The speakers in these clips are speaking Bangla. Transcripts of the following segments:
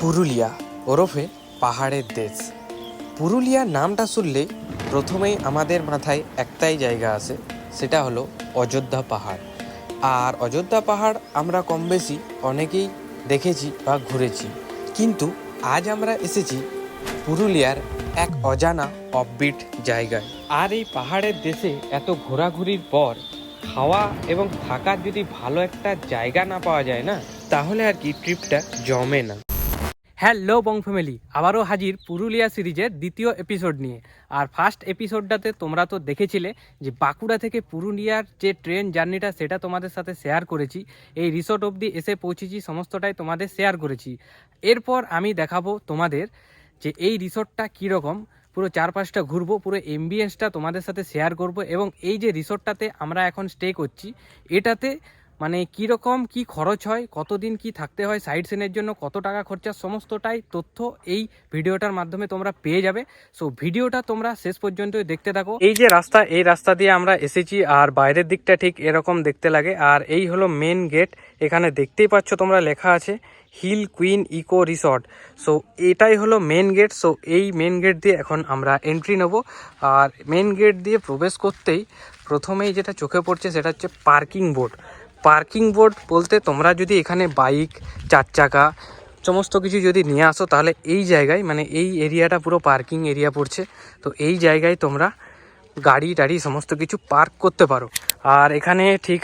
পুরুলিয়া, ওরফে পাহাড়ের দেশ। পুরুলিয়ার নামটা শুনলেই প্রথমেই আমাদের মাথায় একটাই জায়গা আসে সেটা হলো অযোধ্যা পাহাড়। আর অযোধ্যা পাহাড় আমরা কম বেশি অনেকেই দেখেছি বা ঘুরেছি। কিন্তু আজ আমরা এসেছি পুরুলিয়ার এক অজানা অফবিট জায়গায়। আর এই পাহাড়ের দেশে এত ঘোরাঘুরির পর খাওয়া এবং থাকার যদি ভালো একটা জায়গা না পাওয়া যায় না, তাহলে আর কি ট্রিপটা জমে না। হ্যালো বং ফ্যামিলি, আবারও হাজির পুরুলিয়া সিরিজের দ্বিতীয় এপিসোড নিয়ে। আর ফার্স্ট এপিসোডটাতে তোমরা তো দেখেছিলে যে বাঁকুড়া থেকে পুরুলিয়ার যে ট্রেন জার্নিটা সেটা তোমাদের সাথে শেয়ার করেছি। এই রিসোর্ট অবধি এসে পৌঁছেছি, সমস্তটাই তোমাদের শেয়ার করেছি। এরপর আমি দেখাবো তোমাদের যে এই রিসোর্টটা কীরকম, পুরো চারপাশটা ঘুরবো, পুরো এমবিএসটা তোমাদের সাথে শেয়ার করব, এবং এই যে রিসোর্টটাতে আমরা এখন স্টে করছি, এটাতে মানে কীরকম কি খরচ হয়, কতদিন কি থাকতে হয় সাইড সিনের জন্য কত টাকা খরচা, সমস্তটাই তথ্য এই ভিডিওটার মাধ্যমে তোমরা পেয়ে যাবে। সো ভিডিওটা তোমরা শেষ পর্যন্ত দেখতে থাকো। এই যে রাস্তা, এই রাস্তা দিয়ে আমরা এসেছি আর বাইরের দিকটা ঠিক এরকম দেখতে লাগে। আর এই হলো মেন গেট এখানে দেখতেই পাচ্ছ তোমরা লেখা আছে Hill Queen Eco Resort so এটাই হলো মেন গেট সো এই মেন গেট দিয়ে এখন আমরা এন্ট্রি নেব। আর মেন গেট দিয়ে প্রবেশ করতেই প্রথমেই যেটা চোখে পড়ছে, সেটা হচ্ছে পার্কিং বোর্ড পার্কিং বোর্ড বলতে তোমরা যদি এখানে বাইক, চার চাকা, সমস্ত কিছু যদি নিয়ে আসো, তাহলে এই জায়গায় মানে এই এরিয়াটা পুরো পার্কিং এরিয়া পড়ছে। তো এই জায়গায় তোমরা গাড়ি টাড়ি সমস্ত কিছু পার্ক করতে পারো। আর এখানে ঠিক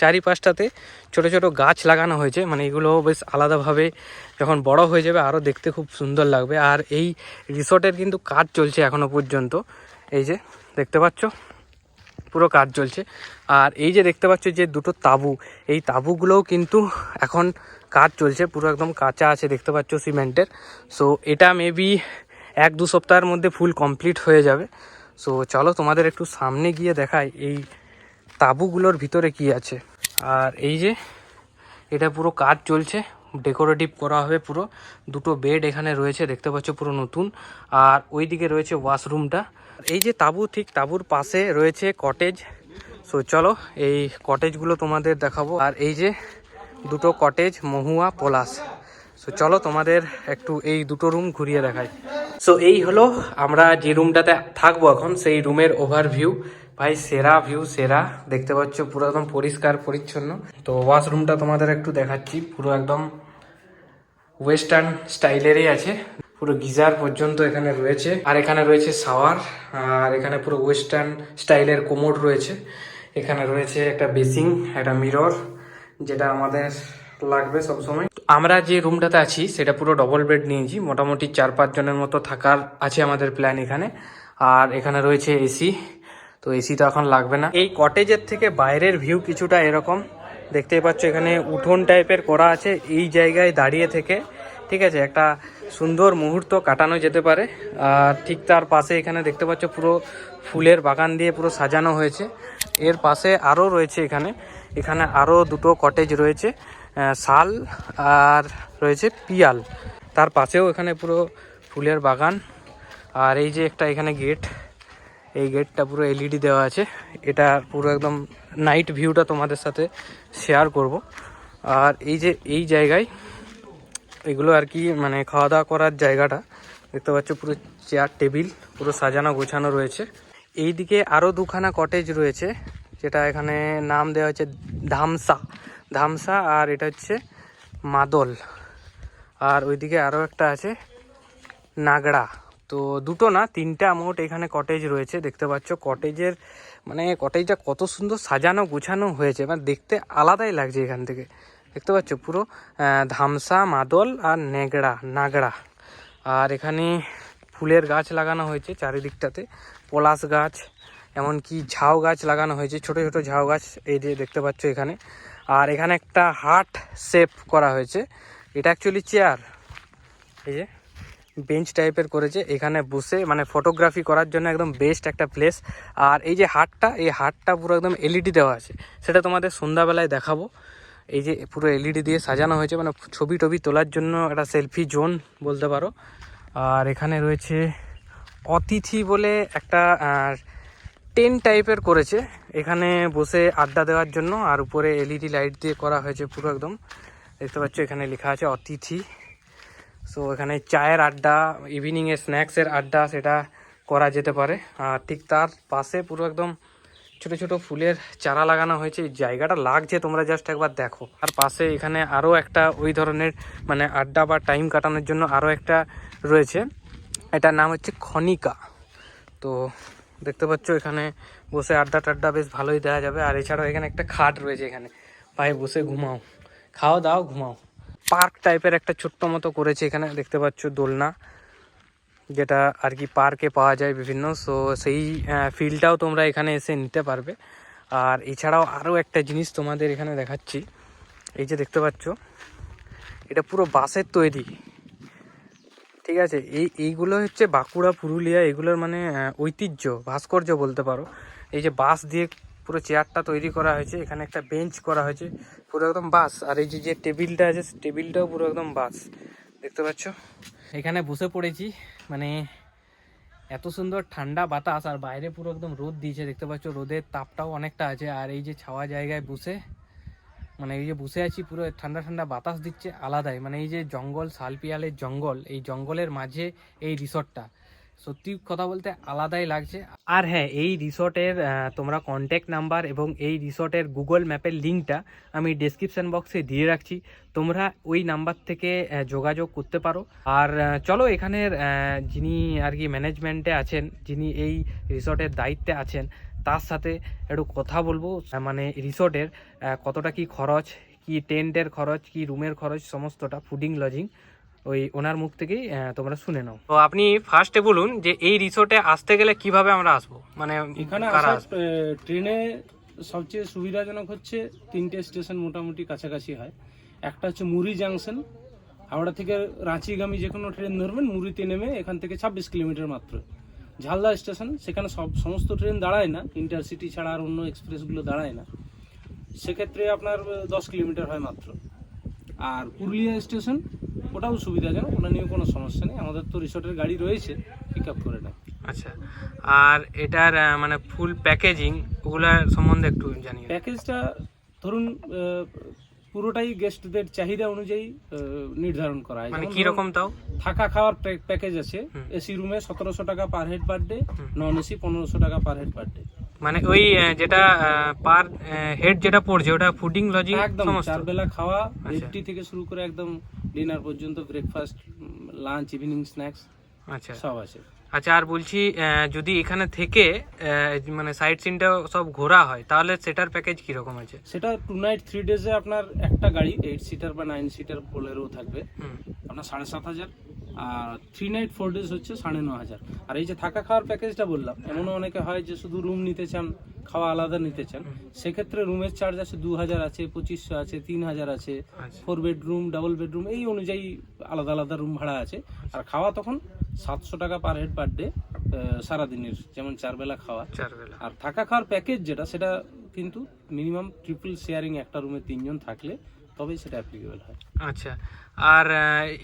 চারিপাশটাতে ছোট ছোট গাছ লাগানো হয়েছে। মানে এগুলো বেশ আলাদাভাবে যখন বড় হয়ে যাবে আরও দেখতে খুব সুন্দর লাগবে। আর এই রিসর্টের কিন্তু কাজ চলছে এখনও পর্যন্ত। এই যে, দেখতে পাচ্ছ? পুরো কাজ চলছে। আর এই যে দেখতে পাচ্ছ যে দুটো তাবু, এই তাবুগুলোও কিন্তু এখন কাজ চলছে, পুরো একদম কাঁচা আছে দেখতে পাচ্ছ সিমেন্টের। সো এটা মেবি এক দু সপ্তাহের মধ্যে ফুল কমপ্লিট হয়ে যাবে। সো চলো তোমাদের একটু সামনে গিয়ে দেখাই এই তাবুগুলোর ভিতরে কি আছে। আর এই যে এটা পুরো কাজ চলছে ডেকোরেটিভ করা হবে পুরো। দুটো বেড এখানে রয়েছে, দেখতে পাচ্ছ পুরো নতুন। আর ওইদিকে রয়েছে ওয়াশরুমটা এই যে তাবু, ঠিক তাবুর পাশে রয়েছে কটেজ সো চলো এই কটেজগুলো তোমাদের দেখাবো। আর এই যে দুটো কটেজ মহুয়া, পলাশ। সো চলো তোমাদের একটু এই দুটো রুম ঘুরিয়ে দেখাই। সো এই হলো আমরা যে রুমটাতে থাকব এখন, সেই রুমের ওভারভিউ ভাই, সেরা ভিউ সেরা। দেখতে পাচ্ছ, পুরো একদম পরিষ্কার, পরিচ্ছন্ন। তো ওয়াশরুমটা তোমাদের একটু দেখাচ্ছি। পুরো একদম ওয়েস্টার্ন স্টাইলেরই আছে। পুরো গিজার পর্যন্ত এখানে রয়েছে। আর এখানে রয়েছে শাওয়ার আর এখানে পুরো ওয়েস্টার্ন স্টাইলের কোমোড রয়েছে। এখানে রয়েছে একটা বেসিং, একটা মিরর, যেটা আমাদের লাগবে সবসময়। আমরা যে রুমটাতে আছি, সেটা পুরো ডবল বেড নিয়েছি। মোটামুটি চার পাঁচ জনের মতো থাকার আছে আমাদের প্ল্যান এখানে। আর এখানে রয়েছে এসি তো এসি তো এখন লাগবে না। এই কটেজের থেকে বাইরের ভিউ কিছুটা এরকম। দেখতেই পাচ্ছ, এখানে উঠোন টাইপের করা আছে। এই জায়গায় দাঁড়িয়ে থেকে ঠিক আছে, একটা সুন্দর মুহূর্ত কাটানো যেতে পারে। আর ঠিক তার পাশে এখানে দেখতে পাচ্ছ পুরো ফুলের বাগান দিয়ে পুরো সাজানো হয়েছে। এর পাশে আরও রয়েছে এখানে। এখানে আরও দুটো কটেজ রয়েছে শাল আর রয়েছে পিয়াল। তার পাশেও এখানে পুরো ফুলের বাগান। আর এই যে একটা এখানে গেট এই গেটটা পুরো এলইডি দেওয়া আছে। এটা পুরো একদম নাইট ভিউটা তোমাদের সাথে শেয়ার করব। আর এই যে, এই জায়গায় এগুলো আর কি মানে খাওয়া দাওয়া করার জায়গাটা। দেখতে পাচ্ছ পুরো চেয়ার টেবিল পুরো সাজানো, গোছানো রয়েছে। এইদিকে আরও দুখানা কটেজ রয়েছে, যেটা এখানে নাম দেওয়া হচ্ছে ধামসা। ধামসা আর এটা হচ্ছে মাদল। আর ওইদিকে আরও একটা আছে নাগড়া। তো দুটো না, তিনটা মোট এখানে কটেজ রয়েছে। দেখতে পাচ্ছ কটেজের মানে কটেজটা কত সুন্দর সাজানো, গুছানো হয়েছে। মানে দেখতে আলাদাই লাগছে এখান থেকে। দেখতে পাচ্ছ? পুরো ধামসা, মাদল আর নেগড়া, নাগড়া। আর এখানে ফুলের গাছ লাগানো হয়েছে চারিদিকটাতে, পলাশ গাছ, এমনকি ঝাউ গাছ লাগানো হয়েছে, ছোট ছোট ঝাউ গাছ এই যে দেখতে পাচ্ছ এখানে। আর এখানে একটা হাট শেপ করা হয়েছে, এটা অ্যাকচুয়ালি চেয়ার এই যে বেঞ্চ টাইপের করেছে, এখানে বসে মানে ফটোগ্রাফি করার জন্য একদম বেস্ট একটা প্লেস আর এই যে হাটটা, এই হাটটা পুরো একদম এলইডি দেওয়া আছে, সেটা তোমাদের সন্ধ্যাবেলায় দেখাবো। এই যে পুরো এলইডি দিয়ে সাজানো হয়েছে মানে ছবি টবি তোলার জন্য একটা সেলফি জোন বলতে পারো। আর এখানে রয়েছে অতিথি বলে একটা টেন টাইপের করেছে। এখানে বসে আড্ডা দেওয়ার জন্য আর উপরে এলইডি লাইট দিয়ে করা হয়েছে পুরো একদম। দেখতে পাচ্ছ এখানে লেখা আছে অতিথি। সো এখানে চায়ের আড্ডা ইভিনিংয়ে স্ন্যাক্সের আড্ডা, সেটা করা যেতে পারে। আর ঠিক তার পাশে পুরো একদম ছোট ছোট ফুলের চারা লাগানো হয়েছে। জায়গাটা লাগছে, তোমরা জাস্ট একবার দেখো। আর পাশে এখানে আরও একটা ওই ধরনের মানে আড্ডা বা টাইম কাটানোর জন্য আরও একটা রয়েছে। এটার নাম হচ্ছে খনিকা। তো দেখতে পাচ্ছ, এখানে বসে আড্ডা টাড্ডা বেশ ভালোই দেওয়া যাবে। আর এছাড়াও এখানে একটা খাট রয়েছে এখানে। পায়ে বসে ঘুমাও। খাও দাও, ঘুমাও। পার্ক টাইপের একটা ছোট্ট মতো করেছে এখানে, দেখতে পাচ্ছ দোলনা। যেটা আর কি পার্কে পাওয়া যায় বিভিন্ন সো সেই ফিলটাও তোমরা এখানে এসে নিতে পারবে। আর এছাড়াও আরও একটা জিনিস তোমাদের এখানে দেখাচ্ছি। এই যে দেখতে পাচ্ছ, এটা পুরো বাঁশের তৈরি। ঠিক আছে, এই, এইগুলো হচ্ছে বাঁকুড়া, পুরুলিয়া, এগুলোর মানে ঐতিহ্য, ভাস্কর্য বলতে পারো। এই যে বাঁশ দিয়ে পুরো চেয়ারটা তৈরি করা হয়েছে, এখানে একটা বেঞ্চ করা হয়েছে, পুরো একদম বাঁশ। আর এই যে যে টেবিলটা আছে, টেবিলটাও পুরো একদম বাঁশ। দেখতে পাচ্ছ? এখানে বসে পড়েছি মানে এত সুন্দর ঠান্ডা বাতাস আর বাইরে পুরো একদম রোদ দিয়েছে, দেখতে পাচ্ছ রোদের তাপটাও অনেকটা আছে আর এই যে ছাওয়া জায়গায় বসে মানে এই যে বসে আছি পুরো ঠান্ডা ঠান্ডা বাতাস দিচ্ছে আলাদাই মানে এই যে জঙ্গল শালপিয়ালের জঙ্গল, এই জঙ্গলের মাঝে এই রিসর্টটা। সত্যি কথা বলতে আলাদাই লাগছে। আর হ্যাঁ এই রিসর্টের তোমরা কন্ট্যাক্ট নাম্বার এবং এই রিসর্টের গুগল ম্যাপের লিঙ্কটা আমি ডেসক্রিপশন বক্সে দিয়ে রাখছি। তোমরা ওই নাম্বার থেকে যোগাযোগ করতে পারো। আর চলো এখানের যিনি আর কি ম্যানেজমেন্টে আছেন, যিনি এই রিসর্টের দায়িত্বে আছেন, তার সাথে একটু কথা বলব। মানে রিসর্টের কতটা কি খরচ, কি টেন্টের খরচ, কি রুমের খরচ, সমস্তটা ফুডিং লজিং ওই ওনার মুখ থেকেই তোমরা শুনে নাও। তো আপনি ফার্স্টে বলুন যে এই রিসোর্টে আসতে গেলে কীভাবে আমরা আসব? মানে এখানে? ট্রেনে সবচেয়ে সুবিধাজনক হচ্ছে তিনটে স্টেশন মোটামুটি কাছাকাছি হয়। একটা হচ্ছে মুড়ি জাংশন। হাওড়া থেকে রাঁচিগামী যে কোনো ট্রেন ধরবেন মুড়িতে নেমে এখান থেকে ছাব্বিশ কিলোমিটার মাত্র। ঝালদা স্টেশন সেখানে সব সমস্ত ট্রেন দাঁড়ায় না ইন্টারসিটি ছাড়া আর অন্য এক্সপ্রেসগুলো দাঁড়ায় না। সেক্ষেত্রে আপনার দশ কিলোমিটার হয় মাত্র। আর পুরুলিয়া স্টেশন ওটাও সুবিধাজনক ওটা নিয়ে কোনো সমস্যা নেই। আমাদের তো রিসোর্টের গাড়ি রয়েছে পিক আপ করে নেয়। আচ্ছা আর এটার মানে ফুল প্যাকেজিং ওগুলার সম্বন্ধে একটু জানি প্যাকেজটা ধরুন পুরোটাই গেস্টদের চাহিদা অনুযায়ী নির্ধারণ করা হয়। মানে কি রকম তাও? থাকা খাওয়ার প্যাক- প্যাকেজ আছে এসি রুমে সতেরোশো টাকা per head per day non AC পনেরোশো টাকা পার হেড পার ডে মানে ওই যেটা পার হেড যেটা পড়ছে ওটা ফুডিং লজিং একদম চার বেলা খাওয়া আচ্ছা। রেডটি থেকে শুরু করে একদম ডিনার পর্যন্ত ব্রেকফাস্ট লাঞ্চ ইভিনিং স্ন্যাক্স আচ্ছা। সব আছে। আচ্ছা আর বলছি যদি এখানে থেকে মানে সাইট সিনটা সব ঘোরা হয় তাহলে সেটার প্যাকেজ কি রকম আছে? সেটা টু নাইট থ্রি ডেজে আপনার একটা গাড়ি এইট সিটার বা নাইন সিটার বোলেরও থাকবে আপনার সাড়ে সাত হাজার। আর থ্রি নাইট ফোর ডেজ হচ্ছে সাড়ে ন হাজার। আর এই যে থাকা খাওয়ার প্যাকেজটা বললাম এমনও অনেকে হয় যে শুধু রুম নিতে চান খাওয়া আলাদা নিতে চান। সেক্ষেত্রে রুমের চার্জ আছে দু হাজার আছে পঁচিশশো আছে তিন হাজার আছে আচ্ছা। ফোর বেডরুম ডাবল বেডরুম এই অনুযায়ী আলাদা আলাদা রুম ভাড়া আছে। আর খাওয়া তখন সাতশো টাকা পার হেড পার ডে সারাদিনের যেমন চার বেলা খাওয়া। চার বেলা। আর থাকা খাওয়ার প্যাকেজ যেটা সেটা কিন্তু মিনিমাম ট্রিপল শেয়ারিং একটা রুমে তিনজন থাকলে তবেই সেটা অ্যাপ্লিকেবল হয়। আচ্ছা আর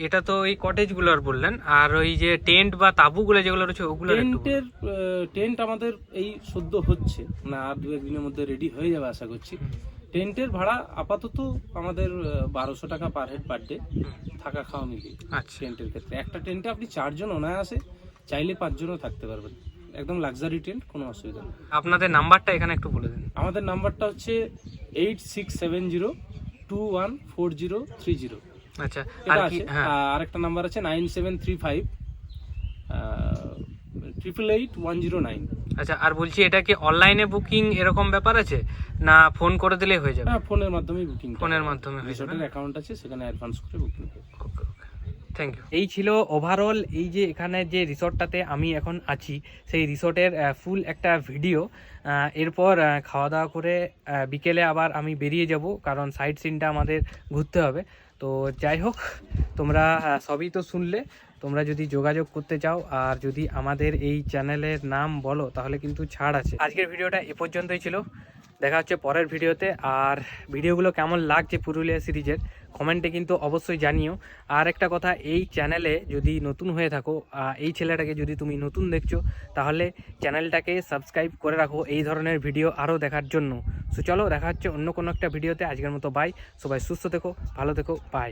এটা তো এই কটেজগুলোর বললেন আর ওই যে টেন্ট বা তাঁবুগুলো যেগুলো রয়েছে ওগুলো টেন্টের টেন্ট আমাদের এই সদ্য হচ্ছে না আর দু একদিনের মধ্যে রেডি হয়ে যাবে আশা করছি। টেন্টের ভাড়া আপাতত আমাদের বারোশো টাকা পার হেড পার ডে থাকা খাওয়া মিলিয়ে আচ্ছা। টেন্টের ক্ষেত্রে। একটা টেন্টে আপনি চারজন অনায়াসে চাইলে পাঁচজনও থাকতে পারবেন। একদম লাক্সারি টেন্ট কোনো অসুবিধা নেই। আপনাদের নাম্বারটা এখানে একটু বলে দিন। আমাদের নাম্বারটা হচ্ছে eight six seven zero two one four zero three zero আচ্ছা আর এটা আছে। হ্যাঁ। আরেকটা নাম্বার আছে nine seven three five triple eight one zero nine আচ্ছা আর বলছি এটা কি অনলাইনে বুকিং এরকম ব্যাপার আছে? না ফোন করে দিলেই হয়ে যাবে? হ্যাঁ ফোনের মাধ্যমে বুকিং ফোনের মাধ্যমে হয়ে যাবে রিসোর্টের অ্যাকাউন্ট আছে সেখানে অ্যাডভান্স করে বুকিং থ্যাংক ইউ এই ছিল ওভারঅল এই যে এখানে যে রিসর্টটাতে আমি এখন আছি, সেই রিসর্টের ফুল একটা ভিডিও এরপর খাওয়া দাওয়া করে বিকেলে আবার আমি বেরিয়ে যাব, কারণ সাইড সিনটা আমাদের ঘুরতে হবে। তো যাই হোক, তোমরা সবই তো শুনলে, তোমরা যদি যোগাযোগ করতে চাও, আর যদি আমাদের এই চ্যানেলের নাম বলো, তাহলে কিন্তু ছাড় আছে। আজকের ভিডিওটা এ পর্যন্তই ছিল। দেখা হচ্ছে পরের ভিডিওতে। আর ভিডিওগুলো কেমন লাগছে পুরুলিয়া সিরিজের, কমেন্টে কিন্তু অবশ্যই জানিও। আর একটা কথা, এই চ্যানেলে যদি নতুন হয়ে থাকো এই ছেলেটাকে যদি তুমি নতুন দেখছ, তাহলে চ্যানেলটাকে সাবস্ক্রাইব করে রাখো এই ধরনের ভিডিও আরও দেখার জন্য। সো চলো, দেখা হচ্ছে অন্য কোনো একটা ভিডিওতে। আজকের মতো বাই সবাই সুস্থ থেকো, ভালো থেকো বাই